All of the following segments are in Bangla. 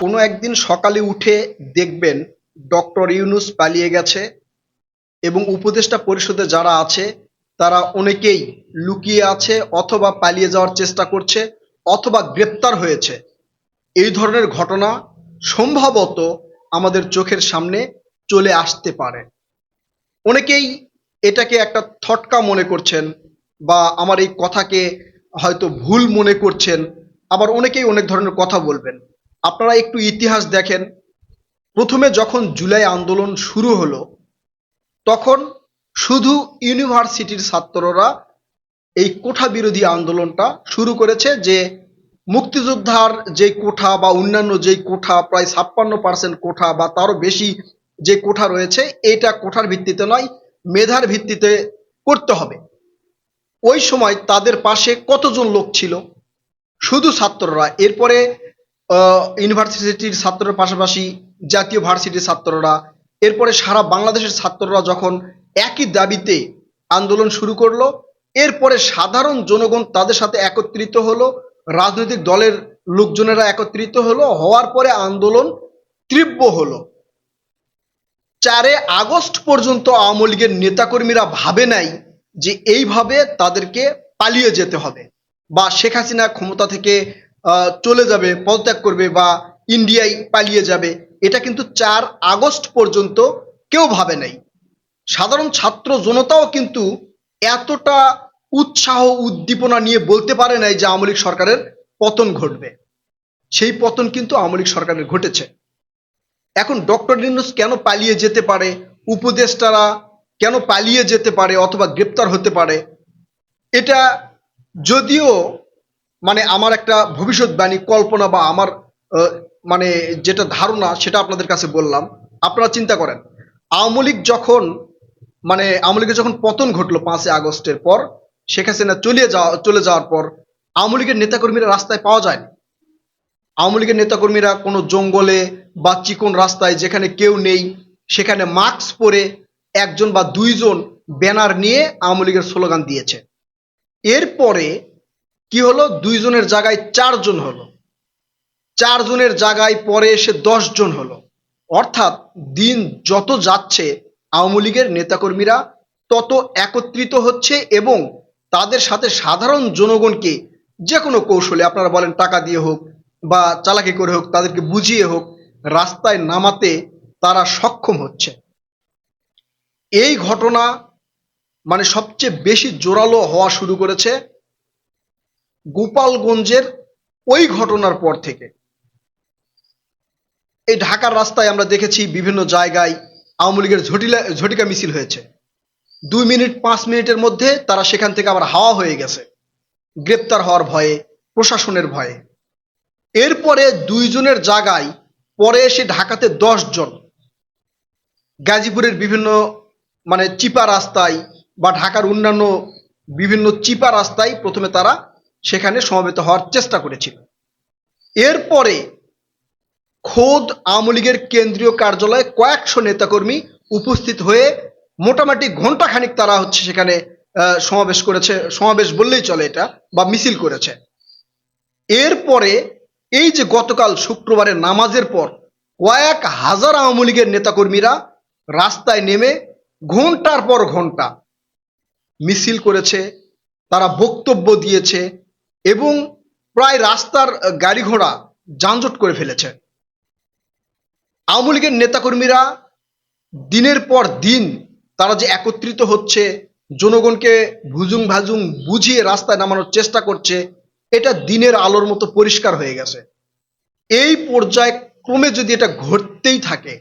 কোনো একদিন সকালে উঠে দেখবেন ডক্টর ইউনুস পালিয়ে গেছে এবং উপদেষ্টা পরিষদে যারা আছে, তারা অনেকেই লুকিয়ে আছে অথবা পালিয়ে যাওয়ার চেষ্টা করছে অথবা গ্রেপ্তার হয়েছে। এই ধরনের ঘটনা সম্ভবত আমাদের চোখের সামনে চলে আসতে পারে। অনেকেই এটাকে একটা থটকা মনে করছেন বা আমার এই কথাকে হয়তো ভুল মনে করছেন, আবার অনেকেই অনেক ধরনের কথা বলবেন। আপনারা একটু ইতিহাস দেখেন। প্রথমে যখন জুলাই আন্দোলন শুরু হলো, তখন শুধু ইউনিভার্সিটির ছাত্ররা এই কোঠা বিরোধী আন্দোলনটা শুরু করেছে যে মুক্তিযোদ্ধার যে কোঠা বা অন্যান্য যেই কোঠা, প্রায় ছাপ্পান্ন পার্সেন্ট কোঠা বা তারও বেশি যে কোঠা রয়েছে এটা কোঠার ভিত্তিতে নয়, মেধার ভিত্তিতে করতে হবে। ওই সময় তাদের পাশে কতজন লোক ছিল? শুধু ছাত্ররা। এরপরে ইউনিভার্সিটির ছাত্রের পাশাপাশি জাতীয় ভার্সিটির ছাত্ররা। এরপরে সারা বাংলাদেশের ছাত্ররা যখন একই দাবিতে আন্দোলন শুরু করল, এরপরে সাধারণ জনগণ তাদের সাথে একত্রিত হলো, রাজনৈতিক দলের লোকজনেরা একত্রিত হলো, হওয়ার পরে আন্দোলন তীব্র হলো। চারে আগস্ট পর্যন্ত আওয়ামী লীগের নেতাকর্মীরা ভাবে নাই যে এইভাবে তাদেরকে পালিয়ে যেতে হবে বা শেখ হাসিনা ক্ষমতা থেকে চলে যাবে, পদত্যাগ করবে বা ইন্ডিয়ায় পালিয়ে যাবে, এটা কিন্তু চার আগস্ট পর্যন্ত কেউ ভাবে নাই। সাধারণ ছাত্র জনতাও কিন্তু এতটা উৎসাহ, উদ্দীপনা নিয়ে বলতে পারে নাই যে আওয়ামী লীগ সরকারের পতন ঘটবে। সেই পতন কিন্তু আওয়ামী লীগ সরকারের ঘটেছে। এখন ডক্টর ইউনূস কেন পালিয়ে যেতে পারে? উপদেষ্টারা কেন পালিয়ে যেতে পারে? অথবা গ্রেপ্তার হতে পারে? এটা যদিও মানে আমার একটা ভবিষ্যৎবাণী, কল্পনা বা আমার মানে যেটা ধারণা সেটা আপনাদের কাছে বললাম। আপনারা চিন্তা করেন, আওয়ামী যখন মানে আওয়ামী লীগের যখন পতন ঘটলো পাঁচই আগস্টের পর, শেখ হাসিনা চলে যাওয়া, চলে যাওয়ার পর, আওয়ামী লীগের নেতাকর্মীরা রাস্তায় পাওয়া যায়নি। আওয়ামী লীগের নেতাকর্মীরা কোনো জঙ্গলে বা চিকন রাস্তায় যেখানে কেউ নেই, সেখানে মাস্ক পরে একজন বা দুইজন ব্যানার নিয়ে আওয়ামী লীগের স্লোগান দিয়েছে। এরপরে কি হলো? দুইজনের জায়গায় চারজন হলো। চারজনের জায়গায় পরে এসে জন হলো। অর্থাৎ দিন যত যাচ্ছে, আওয়ামী লীগের নেতাকর্মীরা তত একত্রিত হচ্ছে এবং তাদের সাথে সাধারণ জনগণকে যে কোনো কৌশলে আপনারা বলেন টাকা দিয়ে হোক বা চালাকি করে হোক, তাদেরকে বুঝিয়ে হোক, রাস্তায় নামাতে তারা সক্ষম হচ্ছে। এই ঘটনা মানে সবচেয়ে বেশি জোরালো হওয়া শুরু করেছে গোপালগঞ্জের ওই ঘটনার পর থেকে। এই ঢাকার রাস্তায় আমরা দেখেছি বিভিন্ন জায়গায় আওয়ামী লীগের ঝটিলা, ঝটিকা মিছিল হয়েছে। দুই মিনিট, পাঁচ মিনিটের মধ্যে তারা সেখান থেকে আবার হাওয়া হয়ে গেছে। গ্রেপ্তার হওয়ার ভয়ে, প্রশাসনের ভয়ে। এরপরে দুইজনের জায়গায় পরে এসে ঢাকাতে জন। গাজীপুরের বিভিন্ন মানে চিপা রাস্তায় বা ঢাকার অন্যান্য বিভিন্ন চিপা রাস্তায় প্রথমে তারা সেখানে সমবেত হওয়ার চেষ্টা করেছিল। এরপরে খোদ আওয়ামী লীগের কেন্দ্রীয় কার্যালয়ে কয়েকশো নেতাকর্মী উপস্থিত হয়ে মোটামুটি ঘন্টাখানিক তারা হচ্ছে সেখানে সমাবেশ করেছে, সমাবেশ বললেই চলে এটা, বা মিছিল করেছে। এরপরে এই যে গতকাল শুক্রবারের নামাজের পর কয়েক হাজার আওয়ামী লীগের নেতাকর্মীরা রাস্তায় নেমে ঘণ্টার পর ঘণ্টা মিছিল করেছে, তারা বক্তব্য দিয়েছে এবং প্রায় রাস্তার গাড়ি ঘোড়া যানজট করে ফেলেছে। আওয়ামী লীগের নেতাকর্মীরা দিনের পর দিন তারা যে একত্রিত হচ্ছে, জনগণকে ভুজুং ভাজুং বুঝিয়ে রাস্তায় নামানোর চেষ্টা করছে, এটা দিনের আলোর মতো পরিষ্কার হয়ে গেছে। এই পর্যায়ে ক্রমে যদি এটা ঘটতেই থাকে,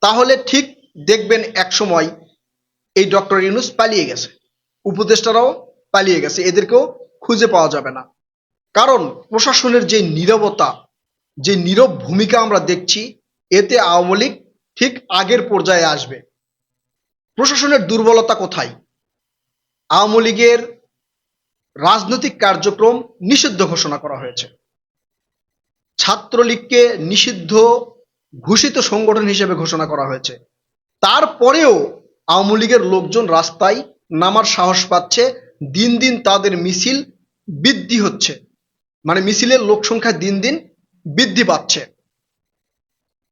তাহলে ঠিক দেখবেন এক সময় এই ডক্টর ইউনুস পালিয়ে গেছে। উপদেষ্টারাও পালিয়ে গেছে। এদেরকেও খুঁজে পাওয়া যাবে না। কারণ প্রশাসনের যে নীরবতা, যে নীরব ভূমিকা আমরা দেখছি, এতে আওয়ামী লীগ ঠিক আগের পর্যায়ে আসবে। প্রশাসনের দুর্বলতা কোথায়? আওয়ামী লীগের রাজনৈতিক কার্যক্রম নিষিদ্ধ ঘোষণা করা হয়েছে। ছাত্রলীগকে নিষিদ্ধ ঘোষিত সংগঠন হিসেবে ঘোষণা করা হয়েছে। তারপরেও আওয়ামী লীগের লোকজন রাস্তায় নামার সাহস পাচ্ছে, দিন দিন তাদের মিছিল বৃদ্ধি হচ্ছে। মানে মিছিলের লোক সংখ্যা দিন দিন বৃদ্ধি পাচ্ছে।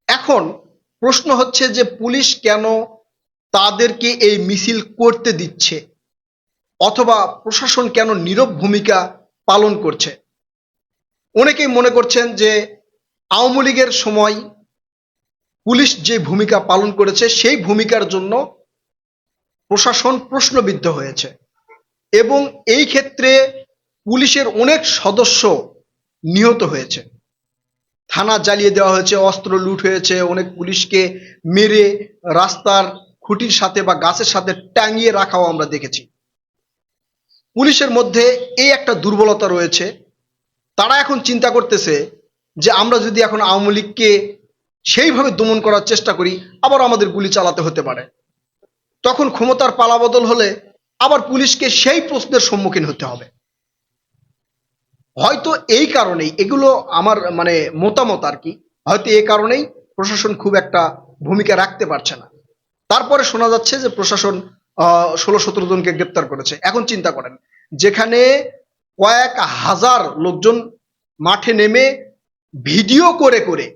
এখন প্রশ্ন হচ্ছে যে পুলিশ কেন তাদেরকে এই মিছিল করতে দিচ্ছে? অথবা প্রশাসন কেন নীরব ভূমিকা পালন করছে? অনেকেই মনে করছেন যে আওয়ামী লীগের সময় পুলিশ যে ভূমিকা পালন করেছে, সেই ভূমিকার জন্য প্রশাসন প্রশ্নবিদ্ধ হয়েছে। এবং এই ক্ষেত্রে পুলিশের অনেক সদস্য নিহত হয়েছে। থানা জ্বালিয়ে দেওয়া হয়েছে, অস্ত্র লুট হয়েছে, অনেক পুলিশকে মেরে রাস্তার খুঁটির সাথে বা গাছের সাথে টাঙিয়ে রাখাও আমরা দেখেছি। পুলিশের মধ্যে এই একটা দুর্বলতা রয়েছে। তারা এখন চিন্তা করতেছে যে আমরা যদি এখন আওয়ামী লীগকে সেইভাবে দমন করার চেষ্টা করি, আবার আমাদের গুলি চালাতে হতে পারে। তখন ক্ষমতার পালাবদল হলে আবার পুলিশকে সেই প্রশ্নের সম্মুখীন হতে হবে। হয়তো এই কারণেই, এগুলো আমার মানে মতামত আর কি, হয়তো এই কারণেই প্রশাসন খুব একটা ভূমিকা রাখতে পারছে না। তারপরে শোনা যাচ্ছে যে প্রশাসন ষোলো সতেরো জনকে গ্রেপ্তার করেছে। এখন চিন্তা করেন, যেখানে কয়েক হাজার লোকজন মাঠে নেমে ভিডিও করে করে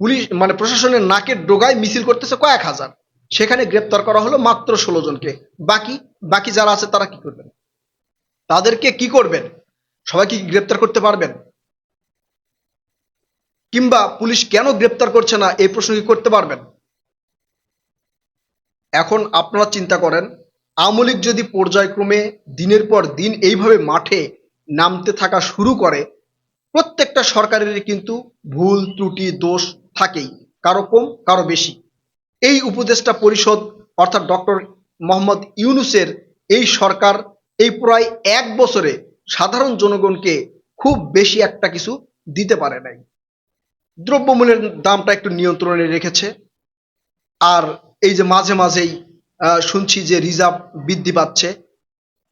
পুলিশ মানে প্রশাসনের নাকের ডোগায় মিছিল করতেছে কয়েক হাজার। সেখানে গ্রেপ্তার করা হলো মাত্র ষোলো জনকে। বাকি বাকি যারা আছে তারা কি করবেন? তাদেরকে কি করবেন? সবাইকে গ্রেপ্তার করতে পারবেন? কিংবা পুলিশ কেন গ্রেপ্তার করছে না? এই প্রশ্ন কি করতে পারবেন? এখন আপনারা চিন্তা করেন, আওয়ামী লীগ যদি পর্যায়ক্রমে দিনের পর দিন এইভাবে মাঠে নামতে থাকা শুরু করে, প্রত্যেকটা সরকারের কিন্তু ভুল, ত্রুটি, দোষ থাকেই, কারও কম, কারও বেশি। এই উপদেষ্টা পরিষদ, অর্থাৎ ডক্টর মোহাম্মদ ইউনুসের এই সরকার এই প্রায় এক বছরে সাধারণ জনগণকে খুব বেশি একটা কিছু দিতে পারে নাই। দ্রব্যমূল্যের দামটা একটু নিয়ন্ত্রণে রেখেছে। আর এই যে মাঝে মাঝেই শুনছি যে রিজার্ভ বৃদ্ধি পাচ্ছে।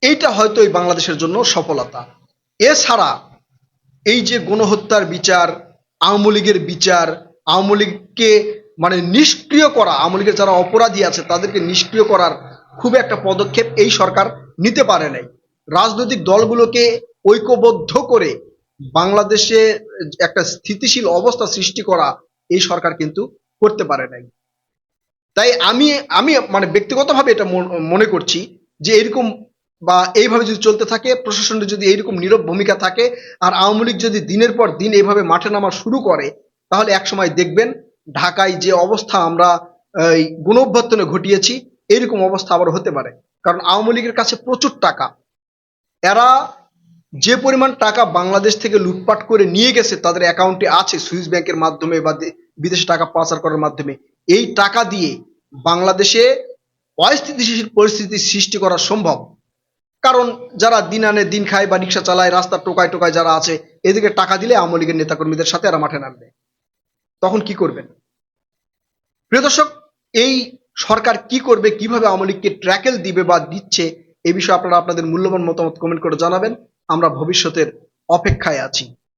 এইটা হয়তো এই বাংলাদেশের জন্য সফলতা। এছাড়া এই যে গণহত্যার বিচার, আওয়ামী লীগের বিচার, আওয়ামী লীগকে মানে নিষ্ক্রিয় করা, আওয়ামী লীগের যারা অপরাধী আছে তাদেরকে নিষ্ক্রিয় করার খুব একটা পদক্ষেপ এই সরকার নিতে পারে নাই। রাজনৈতিক দলগুলোকে ঐক্যবদ্ধ করে বাংলাদেশে একটা স্থিতিশীল অবস্থা সৃষ্টি করা এই সরকার কিন্তু করতে পারে নাই। তাই আমি আমি মানে ব্যক্তিগতভাবে এটা মন- করছি যে এরকম বা এইভাবে যদি চলতে থাকে প্রশাসনের যদি এইরকম নীরব ভূমিকা থাকে, আর আওয়ামী লীগ যদি দিনের পর দিন এইভাবে মাঠে নামা শুরু করে, তাহলে একসময় দেখবেন ঢাকায় যে অবস্থা আমরা গণঅভ্যর্থনে ঘটিয়েছি, এরকম অবস্থা আবার হতে পারে। কারণ আওয়ামী লীগের কাছে প্রচুর টাকা। এরা যে পরিমাণ টাকা বাংলাদেশ থেকে লুটপাট করে নিয়ে গেছে, তাদের অ্যাকাউন্টে আছে সুইস ব্যাংকের মাধ্যমে বা বিদেশে টাকা পাচার করার মাধ্যমে। এই টাকা দিয়ে বাংলাদেশে অস্থিতিশীল পরিস্থিতি সৃষ্টি করা সম্ভব। কারণ যারা দিন আনে, দিন খায় বা রিক্সা চালায়, রাস্তা টোকায় টোকায় যারা আছে এদিকে টাকা দিলে আওয়ামী লীগের নেতাকর্মীদের সাথে এরা মাঠে নামবে। তখন কি করবেন? প্রিয় দর্শক, এই সরকার কি করবে, কীভাবে আওয়ামী লীগকে ট্র্যাকেল দিবে বা দিচ্ছে এই বিষয়ে আপনারা আপনাদের মূল্যবান মতামত কমেন্ট করে জানাবেন। আমরা ভবিষ্যতের অপেক্ষায় আছি।